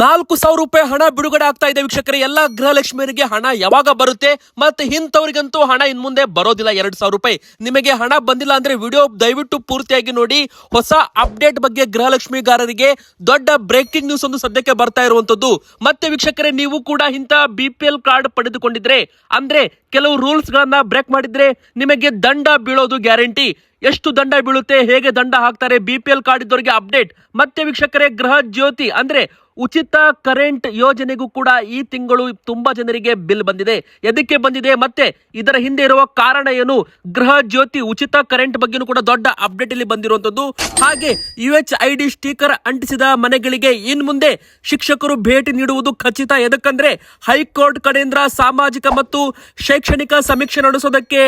ನಾಲ್ಕು ಸಾವಿರ ರೂಪಾಯಿ ಹಣ ಬಿಡುಗಡೆ ಆಗ್ತಾ ಇದೆ ವೀಕ್ಷಕರೇ. ಎಲ್ಲ ಗೃಹಲಕ್ಷ್ಮಿಯರಿಗೆ ಹಣ ಯಾವಾಗ ಬರುತ್ತೆ? ಮತ್ತೆ ಇಂಥವ್ರಿಗಂತೂ ಹಣ ಇನ್ ಮುಂದೆ ಬರೋದಿಲ್ಲ ಎರಡ್ ಸಾವಿರ ರೂಪಾಯಿ. ನಿಮಗೆ ಹಣ ಬಂದಿಲ್ಲ ಅಂದ್ರೆ ವಿಡಿಯೋ ದಯವಿಟ್ಟು ಪೂರ್ತಿಯಾಗಿ ನೋಡಿ. ಹೊಸ ಅಪ್ಡೇಟ್ ಬಗ್ಗೆ ಗೃಹಲಕ್ಷ್ಮಿಗಾರರಿಗೆ ದೊಡ್ಡ ಬ್ರೇಕಿಂಗ್ ನ್ಯೂಸ್ ಒಂದು ಸದ್ಯಕ್ಕೆ ಬರ್ತಾ ಇರುವಂತದ್ದು. ಮತ್ತೆ ವೀಕ್ಷಕರೇ, ನೀವು ಕೂಡ ಇಂಥ ಬಿ ಪಿ ಎಲ್ ಕಾರ್ಡ್ ಪಡೆದುಕೊಂಡಿದ್ರೆ, ಅಂದ್ರೆ ಕೆಲವು ರೂಲ್ಸ್ ಗಳನ್ನ ಬ್ರೇಕ್ ಮಾಡಿದ್ರೆ ನಿಮಗೆ ದಂಡ ಬೀಳೋದು ಗ್ಯಾರಂಟಿ ಎಷ್ಟು ದಂಡ ಬೀಳುತ್ತೆ? ಹೇಗೆ ದಂಡ ಹಾಕ್ತಾರೆ? ಬಿ ಪಿ ಎಲ್ ಕಾರ್ಡ್ ಇದ್ದವರಿಗೆ ಅಪ್ಡೇಟ್ ಮತ್ತೆ ವೀಕ್ಷಕರೇ, ಗೃಹ ಜ್ಯೋತಿ, ಅಂದ್ರೆ ಉಚಿತ ಕರೆಂಟ್ ಯೋಜನೆಗೂ ಕೂಡ ಈ ತಿಂಗಳು ತುಂಬಾ ಜನರಿಗೆ ಬಿಲ್ ಬಂದಿದೆ. ಎದಕ್ಕೆ ಬಂದಿದೆ ಮತ್ತೆ ಇದರ ಹಿಂದೆ ಇರುವ ಕಾರಣ ಏನು? ಗೃಹ ಜ್ಯೋತಿ ಉಚಿತ ಕರೆಂಟ್ ಬಗ್ಗೆನೂ ಕೂಡ ದೊಡ್ಡ ಅಪ್ಡೇಟ್ ಇಲ್ಲಿ ಬಂದಿರುವಂತದ್ದು ಹಾಗೆ U H I D sticker ಅಂಟಿಸಿದ ಮನೆಗಳಿಗೆ ಇನ್ ಮುಂದೆ ಶಿಕ್ಷಕರು ಭೇಟಿ ನೀಡುವುದು ಖಚಿತ. ಎದಕ್ಕಂದ್ರೆ ಹೈಕೋರ್ಟ್ ಕಡೆಯಿಂದ ಸಾಮಾಜಿಕ ಮತ್ತು ಶೈಕ್ಷಣಿಕ ಸಮೀಕ್ಷೆ ನಡೆಸೋದಕ್ಕೆ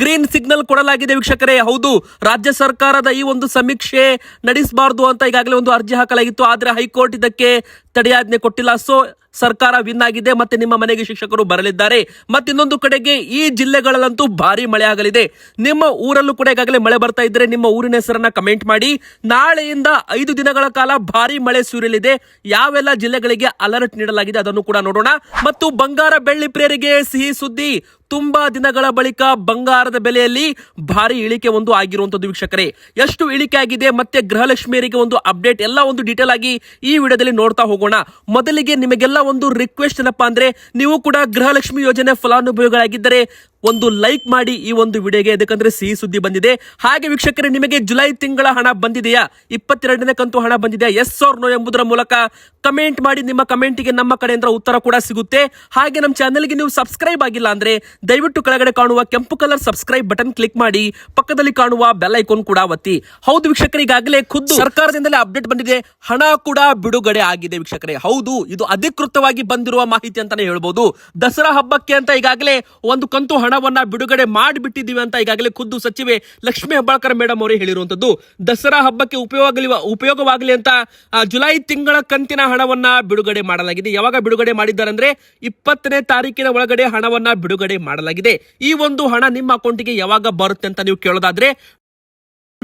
ಗ್ರೀನ್ ಸಿಗ್ನಲ್ ಕೊಡಲಾಗಿದೆ ವೀಕ್ಷಕರೇ. ಹೌದು, ರಾಜ್ಯ ಸರ್ಕಾರದ ಈ ಒಂದು ಸಮೀಕ್ಷೆ ನಡೆಸಬಾರದು ಅಂತ ಈಗಾಗಲೇ ಒಂದು ಅರ್ಜಿ ಹಾಕಲಾಗಿತ್ತು. ಆದರೆ ಹೈಕೋರ್ಟ್ ಇದಕ್ಕೆ ತಡೆಯಾಜ್ಞೆ ಕೊಟ್ಟಿಲ್ಲ. ಸೊ ಸರ್ಕಾರ ವಿನ್ ಆಗಿದೆ ಮತ್ತೆ ನಿಮ್ಮ ಮನೆಗೆ ಶಿಕ್ಷಕರು ಬರಲಿದ್ದಾರೆ. ಮತ್ತೆ ಇನ್ನೊಂದು ಕಡೆಗೆ ಈ ಜಿಲ್ಲೆಗಳಲ್ಲಂತೂ ಭಾರಿ ಮಳೆ ಆಗಲಿದೆ ನಿಮ್ಮ ಊರಲ್ಲೂ ಕೂಡ ಈಗಾಗಲೇ ಮಳೆ ಬರ್ತಾ ಇದ್ರೆ ನಿಮ್ಮ ಊರಿನ ಹೆಸರನ್ನ ಕಮೆಂಟ್ ಮಾಡಿ. ನಾಳೆಯಿಂದ ಐದು ದಿನಗಳ ಕಾಲ ಭಾರಿ ಮಳೆ ಸುರಿಯಲಿದೆ. ಯಾವೆಲ್ಲ ಜಿಲ್ಲೆಗಳಿಗೆ ಅಲರ್ಟ್ ನೀಡಲಾಗಿದೆ ಅದನ್ನು ಕೂಡ ನೋಡೋಣ. ಮತ್ತು ಬಂಗಾರ ಬೆಳ್ಳಿ ಪ್ರಿಯರಿಗೆ ಸಿಹಿ ಸುದ್ದಿ. ತುಂಬಾ ದಿನಗಳ ಬಳಿಕ ಬಂಗಾರದ ಬೆಲೆಯಲ್ಲಿ ಭಾರಿ ಇಳಿಕೆ ಒಂದು ಆಗಿರುವಂತದ್ದು ವೀಕ್ಷಕರೇ. ಎಷ್ಟು ಇಳಿಕೆ ಆಗಿದೆ, ಮತ್ತೆ ಗೃಹಲಕ್ಷ್ಮಿಯರಿಗೆ ಒಂದು ಅಪ್ಡೇಟ್, ಎಲ್ಲ ಒಂದು ಡೀಟೇಲ್ ಆಗಿ ಈ ವಿಡಿಯೋದಲ್ಲಿ ನೋಡ್ತಾ ಹೋಗೋಣ. ಮೊದಲಿಗೆ ನಿಮಗೆಲ್ಲ ಒಂದು ರಿಕ್ವೆಸ್ಟ್ ಏನಪ್ಪಾ ಅಂದ್ರೆ, ನೀವು ಕೂಡ ಗೃಹಲಕ್ಷ್ಮಿ ಯೋಜನೆ ಫಲಾನುಭವಿಗಳಾಗಿದ್ದರೆ ಒಂದು ಲೈಕ್ ಮಾಡಿ ಈ ಒಂದು ವಿಡಿಯೋಗೆ. ಯಾಕಂದ್ರೆ ಸಿಹಿ ಸುದ್ದಿ ಬಂದಿದೆ. ಹಾಗೆ ವೀಕ್ಷಕರೇ, ನಿಮಗೆ ಜುಲೈ ತಿಂಗಳ ಹಣ ಬಂದಿದೆಯಾ? ಇಪ್ಪತ್ತೆರಡನೇ ಕಂತು ಹಣ ಬಂದಿದೆಯಾ? ಎಸ್ ಆರ್ ನೋ ಎಂಬುದರ ಮೂಲಕ ಕಮೆಂಟ್ ಮಾಡಿ. ನಿಮ್ಮ ಕಮೆಂಟ್ಗೆ ನಮ್ಮ ಕಡೆಯಿಂದ ಉತ್ತರ ಕೂಡ ಸಿಗುತ್ತೆ. ಹಾಗೆ ನಮ್ಮ ಚಾನೆಲ್ಗೆ ನೀವು ಸಬ್ಸ್ಕ್ರೈಬ್ ಆಗಿಲ್ಲ ಅಂದ್ರೆ ದಯವಿಟ್ಟು ಕೆಳಗಡೆ ಕಾಣುವ ಕೆಂಪು ಕಲರ್ ಸಬ್ಸ್ಕ್ರೈಬ್ ಬಟನ್ ಕ್ಲಿಕ್ ಮಾಡಿ. ಪಕ್ಕದಲ್ಲಿ ಕಾಣುವ ಬೆಲ್ ಐಕೋನ್ ಕೂಡ ಒತ್ತಿ. ಹೌದು ವೀಕ್ಷಕರೇ, ಈಗಾಗಲೇ ಖುದ್ದು ಸರ್ಕಾರದಿಂದಲೇ ಅಪ್ಡೇಟ್ ಬಂದಿದೆ. ಹಣ ಕೂಡ ಬಿಡುಗಡೆ ಆಗಿದೆ ವೀಕ್ಷಕರೇ. ಹೌದು, ಇದು ಅಧಿಕೃತವಾಗಿ ಬಂದಿರುವ ಮಾಹಿತಿ ಅಂತಾನೆ ಹೇಳ್ಬೋದು. ದಸರಾ ಹಬ್ಬಕ್ಕೆ ಅಂತ ಈಗಾಗಲೇ ಒಂದು ಕಂತು ಹಣವನ್ನ ಬಿಡುಗಡೆ ಮಾಡಿಬಿಟ್ಟಿದ್ದೀವಿ ಅಂತ ಈಗಾಗಲೇ ಖುದ್ದು ಸಚಿವೆ ಲಕ್ಷ್ಮಿ ಹೆಬ್ಬಾಳ್ಕರ್ ಮೇಡಮ್ ಅವರೇ ಹೇಳಿರುವಂತದ್ದು ದಸರಾ ಹಬ್ಬಕ್ಕೆ ಉಪಯೋಗಲಿ ಉಪಯೋಗವಾಗಲಿ ಅಂತ ಜುಲೈ ತಿಂಗಳ ಕಂತಿನ ಹಣವನ್ನ ಬಿಡುಗಡೆ ಮಾಡಲಾಗಿದೆ. ಯಾವಾಗ ಬಿಡುಗಡೆ ಮಾಡಿದ್ದಾರೆ ಅಂದ್ರೆ ಇಪ್ಪತ್ತನೇ ತಾರೀಕಿನ ಒಳಗಡೆ ಹಣವನ್ನ ಬಿಡುಗಡೆ ಮಾಡಲಾಗಿದೆ. ಈ ಒಂದು ಹಣ ನಿಮ್ಮ ಅಕೌಂಟಿಗೆ ಯಾವಾಗ ಬರುತ್ತೆ ಅಂತ ನೀವು ಕೇಳೋದಾದ್ರೆ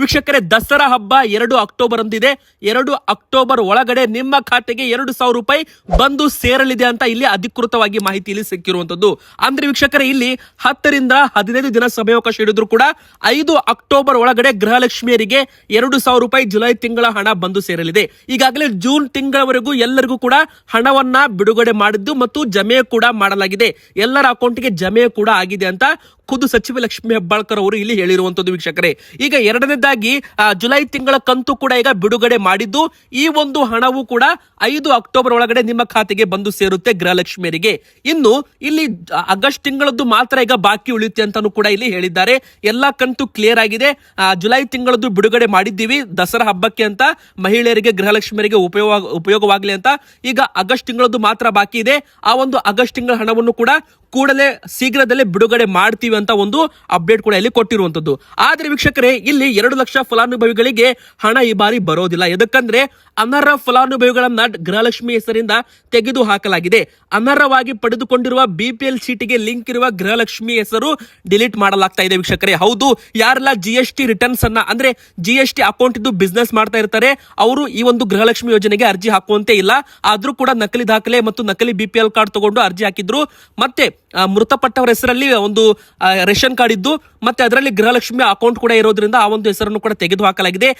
ವೀಕ್ಷಕರೇ, ದಸರಾ ಹಬ್ಬ ಎರಡು ಅಕ್ಟೋಬರ್ ಅಂದಿದೆ ಎರಡು ಅಕ್ಟೋಬರ್ ಒಳಗಡೆ ನಿಮ್ಮ ಖಾತೆಗೆ ಎರಡು ಸಾವಿರ ರೂಪಾಯಿ ಬಂದು ಸೇರಲಿದೆ ಅಂತ ಇಲ್ಲಿ ಅಧಿಕೃತವಾಗಿ ಮಾಹಿತಿ ಇಲ್ಲಿ ಸಿಕ್ಕಿರುವಂತದ್ದು ಅಂದ್ರೆ ವೀಕ್ಷಕರೇ, ಇಲ್ಲಿ ಹತ್ತರಿಂದ ಹದಿನೈದು ದಿನ ಸಮಯಾವಕಾಶ ಹಿಡಿದ್ರು ಕೂಡ ಐದು ಅಕ್ಟೋಬರ್ ಒಳಗಡೆ ಗೃಹಲಕ್ಷ್ಮಿಯರಿಗೆ ಎರಡು ಸಾವಿರ ರೂಪಾಯಿ ಜುಲೈ ತಿಂಗಳ ಹಣ ಬಂದು ಸೇರಲಿದೆ. ಈಗಾಗಲೇ ಜೂನ್ ತಿಂಗಳವರೆಗೂ ಎಲ್ಲರಿಗೂ ಕೂಡ ಹಣವನ್ನ ಬಿಡುಗಡೆ ಮಾಡಿದ್ದು ಮತ್ತು ಜಮೆ ಕೂಡ ಮಾಡಲಾಗಿದೆ. ಎಲ್ಲರ ಅಕೌಂಟ್ಗೆ ಜಮೆ ಕೂಡ ಆಗಿದೆ ಅಂತ ಖುದ್ದು ಸಚಿವ ಲಕ್ಷ್ಮಿ ಹೆಬ್ಬಾಳ್ಕರ್ ಅವರು ಇಲ್ಲಿ ಹೇಳಿರುವಂತದ್ದು ವೀಕ್ಷಕರೇ. ಈಗ ಎರಡನೇದಾಗಿ ಜುಲೈ ತಿಂಗಳ ಕಂತು ಕೂಡ ಈಗ ಬಿಡುಗಡೆ ಮಾಡಿದ್ದು, ಈ ಒಂದು ಹಣವು ಕೂಡ ಐದು ಅಕ್ಟೋಬರ್ ಒಳಗಡೆ ನಿಮ್ಮ ಖಾತೆಗೆ ಬಂದು ಸೇರುತ್ತೆ ಗೃಹಲಕ್ಷ್ಮಿಯರಿಗೆ. ಇನ್ನು ಇಲ್ಲಿ ಆಗಸ್ಟ್ ತಿಂಗಳದ್ದು ಮಾತ್ರ ಈಗ ಬಾಕಿ ಉಳಿಯುತ್ತೆ ಅಂತಾನು ಕೂಡ ಇಲ್ಲಿ ಹೇಳಿದ್ದಾರೆ. ಎಲ್ಲಾ ಕಂತು ಕ್ಲಿಯರ್ ಆಗಿದೆ. ಜುಲೈ ತಿಂಗಳದ್ದು ಬಿಡುಗಡೆ ಮಾಡಿದ್ದೀವಿ. ದಸರಾ ಹಬ್ಬಕ್ಕೆ ಅಂತ ಮಹಿಳೆಯರಿಗೆ, ಗೃಹಲಕ್ಷ್ಮಿಯರಿಗೆ ಉಪಯೋಗ, ಉಪಯೋಗವಾಗಲಿ ಅಂತ ಈಗ ಆಗಸ್ಟ್ ತಿಂಗಳದ್ದು ಮಾತ್ರ ಬಾಕಿ ಇದೆ. ಆ ಒಂದು ಆಗಸ್ಟ್ ತಿಂಗಳ ಹಣವನ್ನು ಕೂಡ ಕೂಡಲೇ ಶೀಘ್ರದಲ್ಲೇ ಬಿಡುಗಡೆ ಮಾಡ್ತೀವಿ ಅಂತ ಒಂದು ಅಪ್ಡೇಟ್ ಕೂಡ ಇಲ್ಲಿ ಕೊಟ್ಟಿರುವಂತದ್ದು. ಆದ್ರೆ ವೀಕ್ಷಕರೇ, ಇಲ್ಲಿ ಎರಡು ಲಕ್ಷ ಫಲಾನುಭವಿಗಳಿಗೆ ಹಣ ಈ ಬಾರಿ ಬರೋದಿಲ್ಲ. ಎದಕ್ಕಂದ್ರೆ ಅನರ್ಹ ಫಲಾನುಭವಿಗಳನ್ನ ಗೃಹಲಕ್ಷ್ಮಿ ಹೆಸರಿಂದ ತೆಗೆದು ಹಾಕಲಾಗಿದೆ ಅನರ್ಹವಾಗಿ ಪಡೆದುಕೊಂಡಿರುವ ಬಿಪಿಎಲ್ ಚೀಟಿಗೆ ಲಿಂಕ್ ಇರುವ ಗೃಹಲಕ್ಷ್ಮಿ ಹೆಸರು ಡಿಲೀಟ್ ಮಾಡಲಾಗ್ತಾ ಇದೆ ವೀಕ್ಷಕರೇ. ಹೌದು, ಯಾರೆಲ್ಲ ಜಿ ಎಸ್ ಟಿ ರಿಟರ್ನ್ಸ್ ಅನ್ನ, ಅಂದ್ರೆ ಜಿ ಎಸ್ ಟಿ ಅಕೌಂಟ್ ಇದ್ದು ಬಿಸ್ನೆಸ್ ಮಾಡ್ತಾ ಇರ್ತಾರೆ, ಅವರು ಈ ಒಂದು ಗೃಹಲಕ್ಷ್ಮಿ ಯೋಜನೆಗೆ ಅರ್ಜಿ ಹಾಕುವಂತೆ ಇಲ್ಲ. ಆದ್ರೂ ಕೂಡ ನಕಲಿ ದಾಖಲೆ ಮತ್ತು ನಕಲಿ ಬಿಪಿಎಲ್ ಕಾರ್ಡ್ ತಗೊಂಡು ಅರ್ಜಿ ಹಾಕಿದ್ರು. ಮತ್ತೆ ಮೃತಪಟ್ಟವರ ಹೆಸರಲ್ಲಿ ಒಂದು ರೇಷನ್ ಕಾರ್ಡ್ ಇದ್ದು, ಮತ್ತೆ ಅದರಲ್ಲಿ ಗೃಹಲಕ್ಷ್ಮಿ ಅಕೌಂಟ್ ಕೂಡ ಇರೋದ್ರಿಂದ ಆ ಒಂದು ಹೆಸರನ್ನು ಕೂಡ ತೆಗೆದು ಹಾಕಲಾಗಿದೆ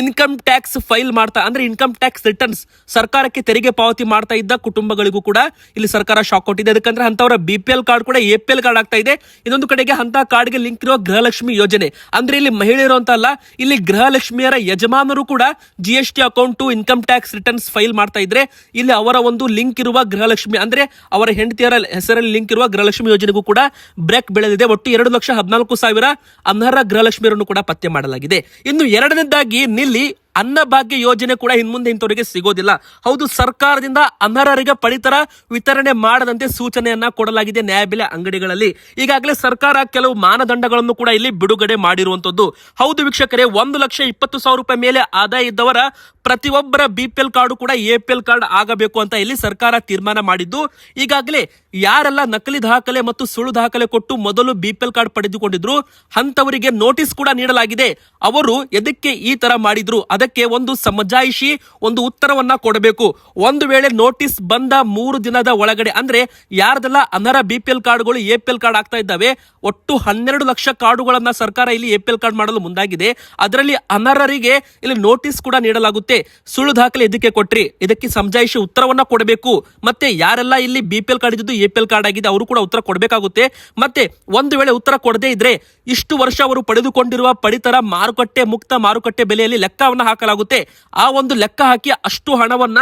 ಇನ್ಕಮ್ ಟ್ಯಾಕ್ಸ್ ಫೈಲ್ ಮಾಡ್ತಾ, ಅಂದ್ರೆ ಇನ್ಕಮ್ ಟ್ಯಾಕ್ಸ್ ರಿಟರ್ನ್ಸ್ ಸರ್ಕಾರಕ್ಕೆ ತೆರಿಗೆ ಪಾವತಿ ಮಾಡ್ತಾ ಇದ್ದ ಕುಟುಂಬಗಳಿಗೂ ಕೂಡ ಇಲ್ಲಿ ಸರ್ಕಾರ ಶಾಕ್ ಕೊಟ್ಟಿದೆ. ಅದಕ್ಕಂದ್ರೆ ಅಂತವರ ಬಿ ಪಿ ಎಲ್ ಕಾರ್ಡ್ ಕೂಡ ಎ ಪಿ ಎಲ್ ಕಾರ್ಡ್ ಆಗ್ತಾ ಇದೆ. ಇನ್ನೊಂದು ಕಡೆಗೆ ಅಂತ ಕಾರ್ಡ್ಗೆ ಲಿಂಕ್ ಇರುವ ಗೃಹಲಕ್ಷ್ಮಿ ಯೋಜನೆ. ಅಂದ್ರೆ ಇಲ್ಲಿ ಮಹಿಳೆಯರು ಅಂತ ಅಲ್ಲ, ಇಲ್ಲಿ ಗೃಹಲಕ್ಷ್ಮಿಯರ ಯಜಮಾನರು ಕೂಡ G S T account income tax returns file ಮಾಡ್ತಾ ಇದ್ರೆ ಇಲ್ಲಿ ಅವರ ಒಂದು ಲಿಂಕ್ ಇರುವ ಗೃಹಲಕ್ಷ್ಮಿ, ಅಂದ್ರೆ ಅವರ ಹೆಂಡತಿಯರ ಹೆಸರಲ್ಲಿ ಲಿಂಕ್ ಇರುವ ಗೃಹಲಕ್ಷ್ಮಿ ಯೋಜನೆಗೂ ಕೂಡ ಬ್ರೇಕ್ ಬೆಳೆದಿದೆ. ಒಟ್ಟು ಎರಡು ಲಕ್ಷ ಹದಿನಾಲ್ಕು ಸಾವಿರ ಅನರ್ಹ ಗೃಹಲಕ್ಷ್ಮಿಯರನ್ನು ಕೂಡ ಪತ್ತೆ ಮಾಡಲಾಗಿದೆ. ಇನ್ನು ಎರಡನೇದಾಗಿ ನಿಲ್ಲಿ ಅನ್ನಭಾಗ್ಯ ಯೋಜನೆ ಕೂಡ ಇನ್ಮುಂದೆ ಇಂಥವರಿಗೆ ಸಿಗೋದಿಲ್ಲ. ಹೌದು, ಸರ್ಕಾರದಿಂದ ಅನರ್ಹರಿಗೆ ಪಡಿತರ ವಿತರಣೆ ಮಾಡದಂತೆ ಸೂಚನೆಯನ್ನ ಕೊಡಲಾಗಿದೆ ನ್ಯಾಯಬೆಲೆ ಅಂಗಡಿಗಳಲ್ಲಿ. ಈಗಾಗಲೇ ಸರ್ಕಾರ ಕೆಲವು ಮಾನದಂಡಗಳನ್ನು ಕೂಡ ಇಲ್ಲಿ ಬಿಡುಗಡೆ ಮಾಡಿರುವಂತದ್ದು ಹೌದು ವೀಕ್ಷಕರೇ, ಒಂದು ಲಕ್ಷ ಇಪ್ಪತ್ತು ಸಾವಿರ ರೂಪಾಯಿ ಮೇಲೆ ಆದಾಯ ಇದ್ದವರ ಪ್ರತಿಯೊಬ್ಬರ ಬಿ ಪಿ ಕಾರ್ಡು ಕೂಡ ಎ ಪಿ ಎಲ್ ಕಾರ್ಡ್ ಆಗಬೇಕು ಅಂತ ಇಲ್ಲಿ ಸರ್ಕಾರ ತೀರ್ಮಾನ ಮಾಡಿದ್ದು. ಈಗಾಗಲೇ ಯಾರೆಲ್ಲ ನಕಲಿ ದಾಖಲೆ ಮತ್ತು ಸುಳ್ಳು ದಾಖಲೆ ಕೊಟ್ಟು ಮೊದಲು ಬಿ ಪಿ ಎಲ್ ಕಾರ್ಡ್ ಪಡೆದುಕೊಂಡಿದ್ರು ಅಂತವರಿಗೆ ನೋಟಿಸ್ ಕೂಡ ನೀಡಲಾಗಿದೆ. ಅವರು ಎದಕ್ಕೆ ಈ ತರ ಮಾಡಿದ್ರು? ಅದಕ್ಕೆ ಒಂದು ಸಮಜಾಯಿಷಿ, ಒಂದು ಉತ್ತರವನ್ನ ಕೊಡಬೇಕು. ಒಂದು ವೇಳೆ ನೋಟಿಸ್ ಬಂದ ಮೂರು ದಿನದ ಒಳಗಡೆ, ಅಂದ್ರೆ ಯಾರ್ದೆಲ್ಲ ಅನರ್ಹ ಬಿ ಪಿ ಎಲ್ ಕಾರ್ಡ್ಗಳು ಎ ಪಿ ಎಲ್ ಕಾರ್ಡ್ ಆಗ್ತಾ ಇದ್ದಾವೆ, ಒಟ್ಟು ಹನ್ನೆರಡು ಲಕ್ಷ ಕಾರ್ಡುಗಳನ್ನ ಸರ್ಕಾರ ಇಲ್ಲಿ ಎ ಕಾರ್ಡ್ ಮಾಡಲು ಮುಂದಾಗಿದೆ. ಅದರಲ್ಲಿ ಅನರರಿಗೆ ಇಲ್ಲಿ ನೋಟಿಸ್ ಕೂಡ ನೀಡಲಾಗುತ್ತೆ. ಸುಳ್ಳು ದಾಖಲೆ ಇದಕ್ಕೆ ಕೊಟ್ರಿ, ಇದಕ್ಕೆ ಸಮಜಾಯಿಷಿ ಉತ್ತರವನ್ನ ಕೊಡಬೇಕು. ಮತ್ತೆ ಯಾರೆಲ್ಲ ಇಲ್ಲಿ ಬಿ ಕಾರ್ಡ್ ಇದ್ದು ಎ ಕಾರ್ಡ್ ಆಗಿದೆ, ಅವರು ಕೂಡ ಉತ್ತರ ಕೊಡಬೇಕಾಗುತ್ತೆ. ಮತ್ತೆ ಒಂದು ವೇಳೆ ಉತ್ತರ ಕೊಡದೇ ಇದ್ರೆ, ಇಷ್ಟು ವರ್ಷ ಅವರು ಪಡೆದುಕೊಂಡಿರುವ ಪಡಿತರ ಮಾರುಕಟ್ಟೆ, ಮುಕ್ತ ಮಾರುಕಟ್ಟೆ ಬೆಲೆಯಲ್ಲಿ ಲೆಕ್ಕವನ್ನ ಹಾಕಲಾಗುತ್ತೆ. ಆ ಒಂದು ಲೆಕ್ಕ ಹಾಕಿ ಅಷ್ಟು ಹಣವನ್ನ,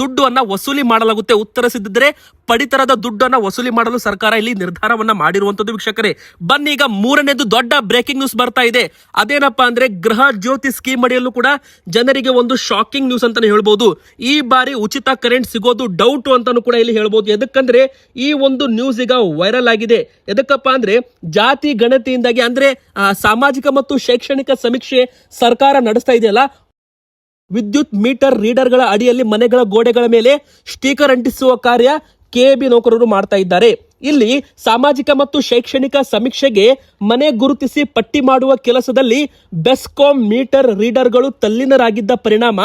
ದುಡ್ಡನ್ನ ವಸೂಲಿ ಮಾಡಲಾಗುತ್ತೆ. ಉತ್ತರಿಸಿದ್ರೆ ಪಡಿತರದ ದುಡ್ಡನ್ನ ವಸೂಲಿ ಮಾಡಲು ಸರ್ಕಾರ ಇಲ್ಲಿ ನಿರ್ಧಾರವನ್ನ ಮಾಡಿರುವಂತದ್ದು ವೀಕ್ಷಕರೇ. ಬನ್ನಿ ಈಗ ಮೂರನೇದು ದೊಡ್ಡ ಬ್ರೇಕಿಂಗ್ ನ್ಯೂಸ್ ಬರ್ತಾ ಇದೆ. ಅದೇನಪ್ಪಾ ಅಂದ್ರೆ ಗೃಹ ಜ್ಯೋತಿ ಸ್ಕೀಮ್ ಅಡಿಯಲ್ಲೂ ಕೂಡ ಜನರಿಗೆ ಒಂದು ಶಾಕಿಂಗ್ ನ್ಯೂಸ್ ಅಂತಾನೆ ಹೇಳ್ಬೋದು. ಈ ಬಾರಿ ಉಚಿತ ಕರೆಂಟ್ ಸಿಗೋದು ಡೌಟ್ ಅಂತಾನು ಕೂಡ ಇಲ್ಲಿ ಹೇಳ್ಬೋದು. ಎದಕ್ಕಂದ್ರೆ ಈ ಒಂದು ನ್ಯೂಸ್ ಈಗ ವೈರಲ್ ಆಗಿದೆ. ಎದಕ್ಕಪ್ಪ ಅಂದ್ರೆ ಜಾತಿ ಗಣತಿಯಿಂದಾಗಿ ಅಂದ್ರೆ ಸಾಮಾಜಿಕ ಮತ್ತು ಶೈಕ್ಷಣಿಕ ಸಮೀಕ್ಷೆ ಸರ್ಕಾರ ನಡೆಸ್ತಾ ಇದೆಯಲ್ಲ ವಿದ್ಯುತ್ ಮೀಟರ್ ರೀಡರ್ಗಳ ಅಡಿಯಲ್ಲಿ ಮನೆಗಳ ಗೋಡೆಗಳ ಮೇಲೆ ಸ್ಟಿಕರ್ ಅಂಟಿಸುವ ಕಾರ್ಯ ಕೆಎಬಿ ನೌಕರರು ಮಾಡ್ತಾ ಇದ್ದಾರೆ. ಇಲ್ಲಿ ಸಾಮಾಜಿಕ ಮತ್ತು ಶೈಕ್ಷಣಿಕ ಸಮೀಕ್ಷೆಗೆ ಮನೆ ಗುರುತಿಸಿ ಪಟ್ಟಿ ಮಾಡುವ ಕೆಲಸದಲ್ಲಿ ಬೆಸ್ಕಾಂ ಮೀಟರ್ ರೀಡರ್ಗಳು ತಲ್ಲಿನರಾಗಿದ್ದ ಪರಿಣಾಮ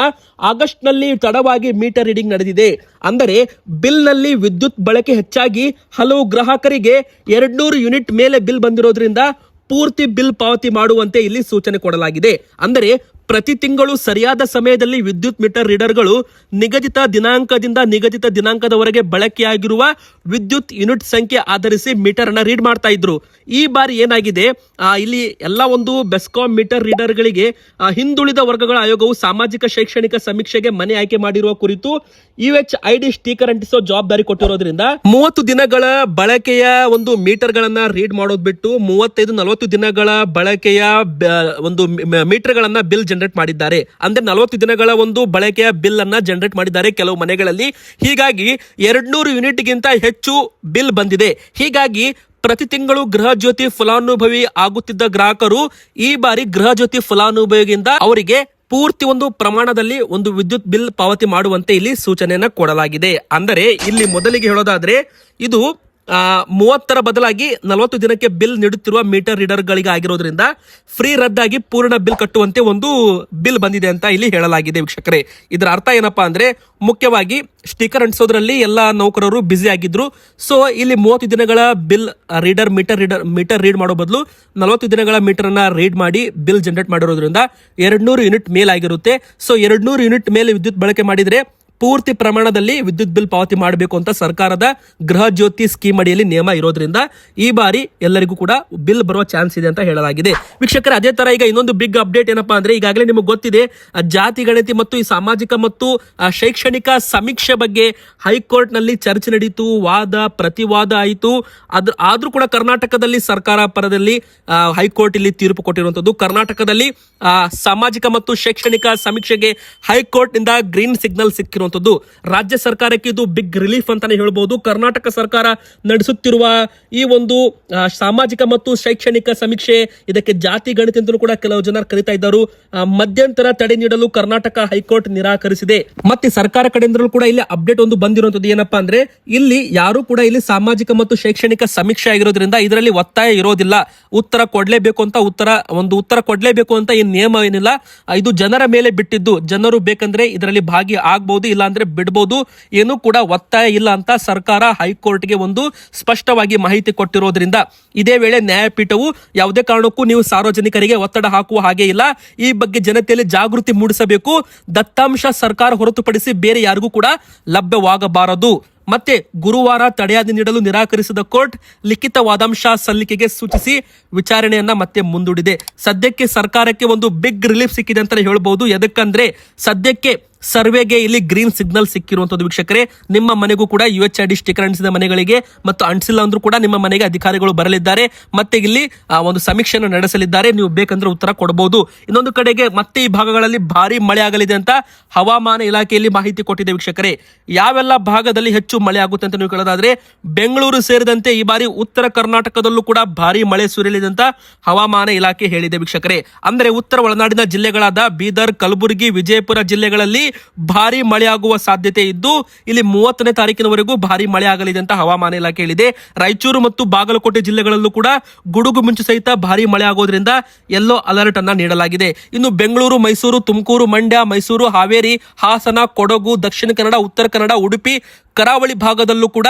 ಆಗಸ್ಟ್ನಲ್ಲಿ ತಡವಾಗಿ ಮೀಟರ್ ರೀಡಿಂಗ್ ನಡೆದಿದೆ. ಅಂದರೆ ಬಿಲ್ನಲ್ಲಿ ವಿದ್ಯುತ್ ಬಳಕೆ ಹೆಚ್ಚಾಗಿ ಹಲವು ಗ್ರಾಹಕರಿಗೆ ಎರಡ್ನೂರು ಯೂನಿಟ್ ಮೇಲೆ ಬಿಲ್ ಬಂದಿರೋದ್ರಿಂದ ಪೂರ್ತಿ ಬಿಲ್ ಪಾವತಿ ಮಾಡುವಂತೆ ಇಲ್ಲಿ ಸೂಚನೆ ಕೊಡಲಾಗಿದೆ. ಅಂದರೆ ಪ್ರತಿ ತಿಂಗಳು ಸರಿಯಾದ ಸಮಯದಲ್ಲಿ ವಿದ್ಯುತ್ ಮೀಟರ್ ರೀಡರ್ಗಳು ನಿಗದಿತ ದಿನಾಂಕದಿಂದ ನಿಗದಿತ ದಿನಾಂಕದವರೆಗೆ ಬಳಕೆಯಾಗಿರುವ ವಿದ್ಯುತ್ ಯೂನಿಟ್ ಸಂಖ್ಯೆ ಆಧರಿಸಿ ಮೀಟರ್ ಅನ್ನ ರೀಡ್ ಮಾಡ್ತಾ ಇದ್ರು. ಈ ಬಾರಿ ಏನಾಗಿದೆ? ಇಲ್ಲಿ ಎಲ್ಲ ಒಂದು ಬೆಸ್ಕಾಂ ಮೀಟರ್ ರೀಡರ್ಗಳಿಗೆ ಗಳಿಗೆ ಹಿಂದುಳಿದ ವರ್ಗಗಳ ಆಯೋಗವು ಸಾಮಾಜಿಕ ಶೈಕ್ಷಣಿಕ ಸಮೀಕ್ಷೆಗೆ ಮನೆ ಆಯ್ಕೆ ಮಾಡಿರುವ ಕುರಿತು U H I D sticker ಅಂಟಿಸೋ ಜವಾಬ್ದಾರಿ ಕೊಟ್ಟಿರೋದ್ರಿಂದ ಮೂವತ್ತು ದಿನಗಳ ಬಳಕೆಯ ಒಂದು ಮೀಟರ್ ಗಳನ್ನ ರೀಡ್ ಮಾಡೋದ್ ಬಿಟ್ಟು ಮೂವತ್ತೈದು ನಲವತ್ತು ದಿನಗಳ ಬಳಕೆಯ ಒಂದು ಮೀಟರ್ ಗಳನ್ನ ಬಿಲ್ ಜನರೇಟ್ ಮಾಡಿದ್ದಾರೆ. ಅಂದ್ರೆ ನಲವತ್ತು ದಿನಗಳ ಒಂದು ಬಳಕೆಯ ಬಿಲ್ ಅನ್ನ ಜನರೇಟ್ ಮಾಡಿದ್ದಾರೆ ಕೆಲವು ಮನೆಗಳಲ್ಲಿ. ಹೀಗಾಗಿ ಎರಡ್ನೂರು ಯೂನಿಟ್ ಗಿಂತ ಹೆಚ್ಚು ಬಿಲ್ ಬಂದಿದೆ. ಹೀಗಾಗಿ ಪ್ರತಿ ತಿಂಗಳು ಗೃಹ ಜ್ಯೋತಿ ಫಲಾನುಭವಿ ಆಗುತ್ತಿದ್ದ ಗ್ರಾಹಕರು ಈ ಬಾರಿ ಗೃಹ ಜ್ಯೋತಿ ಫಲಾನುಭವಿಗಿಂದ ಅವರಿಗೆ ಪೂರ್ತಿ ಒಂದು ಪ್ರಮಾಣದಲ್ಲಿ ಒಂದು ವಿದ್ಯುತ್ ಬಿಲ್ ಪಾವತಿ ಮಾಡುವಂತೆ ಇಲ್ಲಿ ಸೂಚನೆಯನ್ನ ಕೊಡಲಾಗಿದೆ. ಅಂದರೆ ಇಲ್ಲಿ ಮೊದಲಿಗೆ ಹೇಳೋದಾದ್ರೆ ಇದು ಮೂವತ್ತರ ಬದಲಾಗಿ ನಲವತ್ತು ದಿನಕ್ಕೆ ಬಿಲ್ ನೀಡುತ್ತಿರುವ ಮೀಟರ್ ರೀಡರ್ಗಳಿಗೆ ಆಗಿರೋದ್ರಿಂದ ಫ್ರೀ ರದ್ದಾಗಿ ಪೂರ್ಣ ಬಿಲ್ ಕಟ್ಟುವಂತೆ ಒಂದು ಬಿಲ್ ಬಂದಿದೆ ಅಂತ ಇಲ್ಲಿ ಹೇಳಲಾಗಿದೆ ವೀಕ್ಷಕರೇ. ಇದರ ಅರ್ಥ ಏನಪ್ಪಾ ಅಂದ್ರೆ ಮುಖ್ಯವಾಗಿ ಸ್ಟಿಕರ್ ಅಂಟಿಸೋದ್ರಲ್ಲಿ ಎಲ್ಲ ನೌಕರರು ಬ್ಯುಸಿ ಆಗಿದ್ರು. ಸೊ ಇಲ್ಲಿ ಮೂವತ್ತು ದಿನಗಳ bill reader meter reader meter read ಮಾಡೋ ಬದಲು ನಲವತ್ತು ದಿನಗಳ ಮೀಟರ್ ಅನ್ನ ರೀಡ್ ಮಾಡಿ ಬಿಲ್ ಜನರೇಟ್ ಮಾಡಿರೋದ್ರಿಂದ ಎರಡ್ನೂರು ಯೂನಿಟ್ ಮೇಲ್ ಆಗಿರುತ್ತೆ ಸೊ ಎರಡ್ನೂರು ಯೂನಿಟ್ ಮೇಲೆ ವಿದ್ಯುತ್ ಬಳಕೆ ಮಾಡಿದ್ರೆ ಪೂರ್ತಿ ಪ್ರಮಾಣದಲ್ಲಿ ವಿದ್ಯುತ್ ಬಿಲ್ ಪಾವತಿ ಮಾಡಬೇಕು ಅಂತ ಸರ್ಕಾರದ ಗೃಹ ಜ್ಯೋತಿ ಸ್ಕೀಮ್ ಅಡಿಯಲ್ಲಿ ನಿಯಮ ಇರೋದ್ರಿಂದ ಈ ಬಾರಿ ಎಲ್ಲರಿಗೂ ಕೂಡ ಬಿಲ್ ಬರುವ ಚಾನ್ಸ್ ಇದೆ ಅಂತ ಹೇಳಲಾಗಿದೆ. ವೀಕ್ಷಕರ, ಅದೇ ತರ ಈಗ ಇನ್ನೊಂದು ಬಿಗ್ ಅಪ್ಡೇಟ್ ಏನಪ್ಪಾ ಅಂದ್ರೆ ಈಗಾಗಲೇ ನಿಮಗೆ ಗೊತ್ತಿದೆ ಜಾತಿ, ಗಣತಿ ಮತ್ತು ಈ ಸಾಮಾಜಿಕ ಮತ್ತು ಶೈಕ್ಷಣಿಕ ಸಮೀಕ್ಷೆ ಬಗ್ಗೆ ಹೈಕೋರ್ಟ್ನಲ್ಲಿ ಚರ್ಚೆ ನಡೀತು, ವಾದ, ಪ್ರತಿವಾದ ಆಯಿತು. ಅದ್ರ ಆದ್ರೂ ಕೂಡ ಕರ್ನಾಟಕದಲ್ಲಿ ಸರ್ಕಾರ ಪರದಲ್ಲಿ ಹೈಕೋರ್ಟ್ ಇಲ್ಲಿ ತೀರ್ಪು ಕೊಟ್ಟಿರುವಂತದ್ದು ಕರ್ನಾಟಕದಲ್ಲಿ ಸಾಮಾಜಿಕ ಮತ್ತು ಶೈಕ್ಷಣಿಕ ಸಮೀಕ್ಷೆಗೆ ಹೈಕೋರ್ಟ್ನಿಂದ ಗ್ರೀನ್ ಸಿಗ್ನಲ್ ಸಿಕ್ಕಿರುವಂತದ್ದು ರಾಜ್ಯ ಸರ್ಕಾರಕ್ಕೆ ಇದು ಬಿಗ್ ರಿಲೀಫ್ ಅಂತಾನೆ ಹೇಳ್ಬೋದು. ಕರ್ನಾಟಕ ಸರ್ಕಾರ ನಡೆಸುತ್ತಿರುವ ಈ ಒಂದು ಸಾಮಾಜಿಕ ಮತ್ತು ಶೈಕ್ಷಣಿಕ ಸಮೀಕ್ಷೆ, ಇದಕ್ಕೆ ಜಾತಿ, ಗಣಿತ ಅಂತಲೂ ಕೂಡ ಕೆಲವು ಜನರು ಕರೀತಾ ಇದ್ದರು. ಮಧ್ಯಂತರ ತಡೆ ನೀಡಲು ಕರ್ನಾಟಕ ಹೈಕೋರ್ಟ್ ನಿರಾಕರಿಸಿದೆ. ಮತ್ತೆ ಸರ್ಕಾರ ಕಡೆಯಿಂದಲೂ ಕೂಡ ಇಲ್ಲಿ ಅಪ್ಡೇಟ್ ಒಂದು ಬಂದಿರುವಂತದ್ದು ಏನಪ್ಪಾ ಅಂದ್ರೆ, ಇಲ್ಲಿ ಯಾರು ಕೂಡ ಇಲ್ಲಿ ಸಾಮಾಜಿಕ ಮತ್ತು ಶೈಕ್ಷಣಿಕ ಸಮೀಕ್ಷೆ ಆಗಿರೋದ್ರಿಂದ ಇದರಲ್ಲಿ ಒತ್ತಾಯ ಇರೋದಿಲ್ಲ. ಉತ್ತರ ಕೊಡಲೇಬೇಕು ಅಂತ ಉತ್ತರ, ಒಂದು ಉತ್ತರ ಕೊಡಲೇಬೇಕು ಅಂತ ಈ ನಿಯಮ ಏನಿಲ್ಲ. ಇದು ಜನರ ಮೇಲೆ ಬಿಟ್ಟಿದ್ದು. ಜನರು ಬೇಕಂದ್ರೆ ಇದರಲ್ಲಿ ಭಾಗಿ ಆಗ್ಬಹುದು ಅಂದ್ರೆ ಬಿಡಬಹುದು ಏನು ಕೂಡ ಒತ್ತಾಯ ಇಲ್ಲ ಅಂತ ಸರ್ಕಾರ ಹೈಕೋರ್ಟ್ಗೆ ಒಂದು ಸ್ಪಷ್ಟವಾಗಿ ಮಾಹಿತಿ ಕೊಟ್ಟಿರೋದ್ರಿಂದ. ಇದೇ ವೇಳೆ ನ್ಯಾಯಪೀಠವು ಯಾವುದೇ ಕಾರಣಕ್ಕೂ ನೀವು ಸಾರ್ವಜನಿಕರಿಗೆ ಒತ್ತಡ ಹಾಕುವ ಹಾಗೆ ಇಲ್ಲ. ಈ ಬಗ್ಗೆ ಜನತೆಯಲ್ಲಿ ಜಾಗೃತಿ ಮೂಡಿಸಬೇಕು. ದತ್ತಾಂಶ ಸರ್ಕಾರ ಹೊರತುಪಡಿಸಿ ಬೇರೆ ಯಾರಿಗೂ ಕೂಡ ಲಭ್ಯವಾಗಬಾರದು. ಮತ್ತೆ ಗುರುವಾರ ತಡೆಯಾಜ್ಞೆ ನೀಡಲು ನಿರಾಕರಿಸಿದ ಕೋರ್ಟ್ ಲಿಖಿತ ವಾದಾಂಶ ಸಲ್ಲಿಕೆಗೆ ಸೂಚಿಸಿ ವಿಚಾರಣೆಯನ್ನ ಮತ್ತೆ ಮುಂದೂಡಿದೆ. ಸದ್ಯಕ್ಕೆ ಸರ್ಕಾರಕ್ಕೆ ಒಂದು ಬಿಗ್ ರಿಲೀಫ್ ಸಿಕ್ಕಿದೆ ಅಂತಾನೆ ಹೇಳ್ಬಹುದು ಎದಕ್ಕಂದ್ರೆ ಸದ್ಯಕ್ಕೆ ಸರ್ವೆಗೆ ಇಲ್ಲಿ ಗ್ರೀನ್ ಸಿಗ್ನಲ್ ಸಿಕ್ಕಿರುವಂತದ್ದು ವೀಕ್ಷಕರೇ. ನಿಮ್ಮ ಮನೆಗೂ ಕೂಡ U H I D sticker ಮನೆಗಳಿಗೆ ಮತ್ತು ಅಂಟಿಸಿಲ್ಲ ಅಂದ್ರೂ ಕೂಡ ನಿಮ್ಮ ಮನೆಗೆ ಅಧಿಕಾರಿಗಳು ಬರಲಿದ್ದಾರೆ. ಮತ್ತೆ ಇಲ್ಲಿ ಒಂದು ಸಮೀಕ್ಷೆಯನ್ನು ನಡೆಸಲಿದ್ದಾರೆ. ನೀವು ಬೇಕಂದ್ರೆ ಉತ್ತರ ಕೊಡಬಹುದು. ಇನ್ನೊಂದು ಕಡೆಗೆ ಮತ್ತೆ ಈ ಭಾಗಗಳಲ್ಲಿ ಭಾರಿ ಮಳೆ ಆಗಲಿದೆ ಅಂತ ಹವಾಮಾನ ಇಲಾಖೆಯಲ್ಲಿ ಮಾಹಿತಿ ಕೊಟ್ಟಿದೆ ವೀಕ್ಷಕರೇ. ಯಾವೆಲ್ಲ ಭಾಗದಲ್ಲಿ ಹೆಚ್ಚು ಮಳೆ ಆಗುತ್ತೆ ಅಂತ ನೀವು ಕೇಳೋದಾದ್ರೆ, ಬೆಂಗಳೂರು ಸೇರಿದಂತೆ ಈ ಬಾರಿ ಉತ್ತರ ಕರ್ನಾಟಕದಲ್ಲೂ ಕೂಡ ಭಾರಿ ಮಳೆ ಸುರಿಯಲಿದೆ ಅಂತ ಹವಾಮಾನ ಇಲಾಖೆ ಹೇಳಿದೆ ವೀಕ್ಷಕರೇ. ಅಂದರೆ ಉತ್ತರ ಒಳನಾಡಿನ ಜಿಲ್ಲೆಗಳಾದ ಬೀದರ್, ಕಲಬುರಗಿ, ವಿಜಯಪುರ ಜಿಲ್ಲೆಗಳಲ್ಲಿ ಭಾರಿ ಮಳೆಯಾಗುವ ಸಾಧ್ಯತೆ ಇದ್ದು, ಇಲ್ಲಿ ಮೂವತ್ತನೇ ತಾರೀಕಿನವರೆಗೂ ಭಾರಿ ಮಳೆ ಆಗಲಿದೆ ಅಂತ ಹವಾಮಾನ ಇಲಾಖೆ ಹೇಳಿದೆ. ರಾಯಚೂರು ಮತ್ತು ಬಾಗಲಕೋಟೆ ಜಿಲ್ಲೆಗಳಲ್ಲೂ ಕೂಡ ಗುಡುಗು ಮಿಂಚು ಸಹಿತ ಭಾರಿ ಮಳೆ ಆಗೋದ್ರಿಂದ ಎಲ್ಲೋ ಅಲರ್ಟ್ ಅನ್ನ ನೀಡಲಾಗಿದೆ. ಇನ್ನು ಬೆಂಗಳೂರು, ಮೈಸೂರು, ತುಮಕೂರು, ಮಂಡ್ಯ, ಮೈಸೂರು, ಹಾವೇರಿ, ಹಾಸನ, ಕೊಡಗು, ದಕ್ಷಿಣ ಕನ್ನಡ, ಉತ್ತರ ಕನ್ನಡ, ಉಡುಪಿ, ಕರಾವಳಿ ಭಾಗದಲ್ಲೂ ಕೂಡ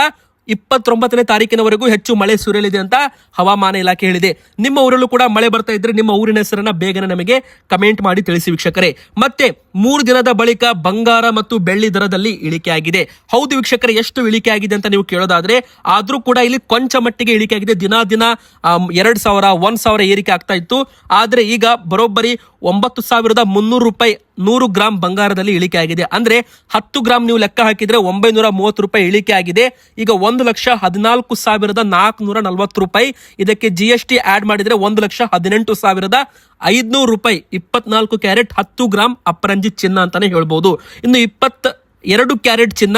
ಇಪ್ಪತ್ತೊಂಬತ್ತನೇ ತಾರೀಕಿನವರೆಗೂ ಹೆಚ್ಚು ಮಳೆ ಸುರಿಯಲಿದೆ ಅಂತ ಹವಾಮಾನ ಇಲಾಖೆ ಹೇಳಿದೆ. ನಿಮ್ಮ ಊರಲ್ಲೂ ಕೂಡ ಮಳೆ ಬರ್ತಾ ಇದ್ರೆ ನಿಮ್ಮ ಊರಿನ ಹೆಸರನ್ನ ಬೇಗನೆ ನಮಗೆ ಕಮೆಂಟ್ ಮಾಡಿ ತಿಳಿಸಿ ವೀಕ್ಷಕರೇ. ಮತ್ತೆ ಮೂರು ದಿನದ ಬಳಿಕ ಬಂಗಾರ ಮತ್ತು ಬೆಳ್ಳಿ ದರದಲ್ಲಿ ಇಳಿಕೆ ಆಗಿದೆ. ಹೌದು ವೀಕ್ಷಕರೇ, ಎಷ್ಟು ಇಳಿಕೆ ಆಗಿದೆ ಅಂತ ನೀವು ಕೇಳೋದಾದ್ರೆ, ಆದ್ರೂ ಕೂಡ ಇಲ್ಲಿ ಕೊಂಚ ಮಟ್ಟಿಗೆ ಇಳಿಕೆ ಆಗಿದೆ. ದಿನ ದಿನ ಎರಡ್ ಸಾವಿರ, ಒಂದ್ ಸಾವಿರ ಏರಿಕೆ ಆಗ್ತಾ ಇತ್ತು. ಆದ್ರೆ ಈಗ ಬರೋಬ್ಬರಿ ಒಂಬತ್ತು ಸಾವಿರದ ಮುನ್ನೂರು ರೂಪಾಯಿ ನೂರು ಗ್ರಾಂ ಬಂಗಾರದಲ್ಲಿ ಇಳಿಕೆ ಆಗಿದೆ. ಅಂದ್ರೆ ಹತ್ತು ಗ್ರಾಂ ನೀವು ಲೆಕ್ಕ ಹಾಕಿದ್ರೆ ಒಂಬೈನೂರ ಮೂವತ್ತು ರೂಪಾಯಿ ಇಳಿಕೆ ಆಗಿದೆ. ಈಗ ಒಂದು ಲಕ್ಷ ಹದಿನಾಲ್ಕು ಸಾವಿರದ ನಾಲ್ಕುನೂರ ನಲವತ್ತು ರೂಪಾಯಿ. ಇದಕ್ಕೆ ಜಿ ಎಸ್ ಟಿ ಆಡ್ ಮಾಡಿದ್ರೆ ಒಂದು ಲಕ್ಷ ಹದಿನೆಂಟು ಸಾವಿರದ ಐದ್ನೂರು ರೂಪಾಯಿ. ಇಪ್ಪತ್ನಾಲ್ಕು ಕ್ಯಾರೆಟ್ ಹತ್ತು ಗ್ರಾಂ ಅಪರಂಜಿ ಚಿನ್ನ ಅಂತಾನೆ ಹೇಳ್ಬೋದು. ಇನ್ನು ಇಪ್ಪತ್ತ ಎರಡು ಕ್ಯಾರೆಟ್ ಚಿನ್ನ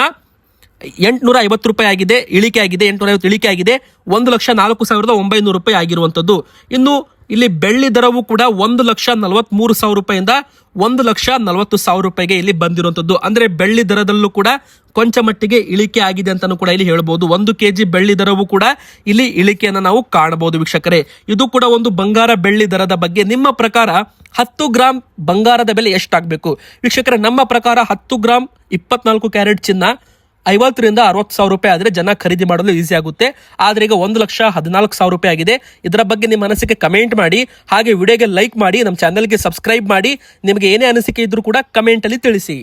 ಎಂಟುನೂರ ಐವತ್ತು ರೂಪಾಯಿ ಆಗಿದೆ, ಇಳಿಕೆ ಆಗಿದೆ, ಎಂಟುನೂರ ಐವತ್ತು ಇಳಿಕೆ ಆಗಿದೆ. ಒಂದು ಲಕ್ಷ ನಾಲ್ಕು ಸಾವಿರದ ಒಂಬೈನೂರು ರೂಪಾಯಿ ಆಗಿರುವಂಥದ್ದು. ಇನ್ನು ಇಲ್ಲಿ ಬೆಳ್ಳಿ ದರವು ಕೂಡ ಒಂದು ಲಕ್ಷ ನಲವತ್ಮೂರು ಸಾವಿರ ರೂಪಾಯಿಂದ ಒಂದು ಲಕ್ಷ ನಲವತ್ತು ಸಾವಿರ ರೂಪಾಯಿಗೆ ಇಲ್ಲಿ ಬಂದಿರುವಂಥದ್ದು ಅಂದ್ರೆ ಬೆಳ್ಳಿ ದರದಲ್ಲೂ ಕೂಡ ಕೊಂಚ ಮಟ್ಟಿಗೆ ಇಳಿಕೆ ಆಗಿದೆ ಅಂತಾನು ಕೂಡ ಇಲ್ಲಿ ಹೇಳ್ಬೋದು. ಒಂದು ಕೆಜಿ ಬೆಳ್ಳಿ ದರವು ಕೂಡ ಇಲ್ಲಿ ಇಳಿಕೆಯನ್ನು ನಾವು ಕಾಣಬಹುದು ವೀಕ್ಷಕರೇ. ಇದು ಕೂಡ ಒಂದು ಬಂಗಾರ ಬೆಳ್ಳಿ ದರದ ಬಗ್ಗೆ ನಿಮ್ಮ ಪ್ರಕಾರ ಹತ್ತು ಗ್ರಾಂ ಬಂಗಾರದ ಬೆಲೆ ಎಷ್ಟಾಗಬೇಕು? ವೀಕ್ಷಕರೇ, ನಮ್ಮ ಪ್ರಕಾರ ಹತ್ತು ಗ್ರಾಂ ಇಪ್ಪತ್ನಾಲ್ಕು ಕ್ಯಾರೆಟ್ ಚಿನ್ನ ಐವತ್ತರಿಂದ ಅರವತ್ತು ಸಾವಿರ ರೂಪಾಯಿ ಆದರೆ ಜನ ಖರೀದಿ ಮಾಡಲು ಈಸಿ ಆಗುತ್ತೆ. ಆದರೆ ಈಗ ಒಂದು ಲಕ್ಷ ಹದಿನಾಲ್ಕು ಸಾವಿರ ರೂಪಾಯಿ ಆಗಿದೆ. ಇದರ ಬಗ್ಗೆ ನಿಮ್ಮ ಅನಿಸಿಕೆ ಕಮೆಂಟ್ ಮಾಡಿ, ಹಾಗೆ ವಿಡಿಯೋಗೆ ಲೈಕ್ ಮಾಡಿ, ನಮ್ಮ ಚಾನಲ್ಗೆ ಸಬ್ಸ್ಕ್ರೈಬ್ ಮಾಡಿ, ನಿಮಗೆ ಏನೇ ಅನಿಸಿಕೆ ಇದ್ದರೂ ಕೂಡ ಕಮೆಂಟಲ್ಲಿ ತಿಳಿಸಿ.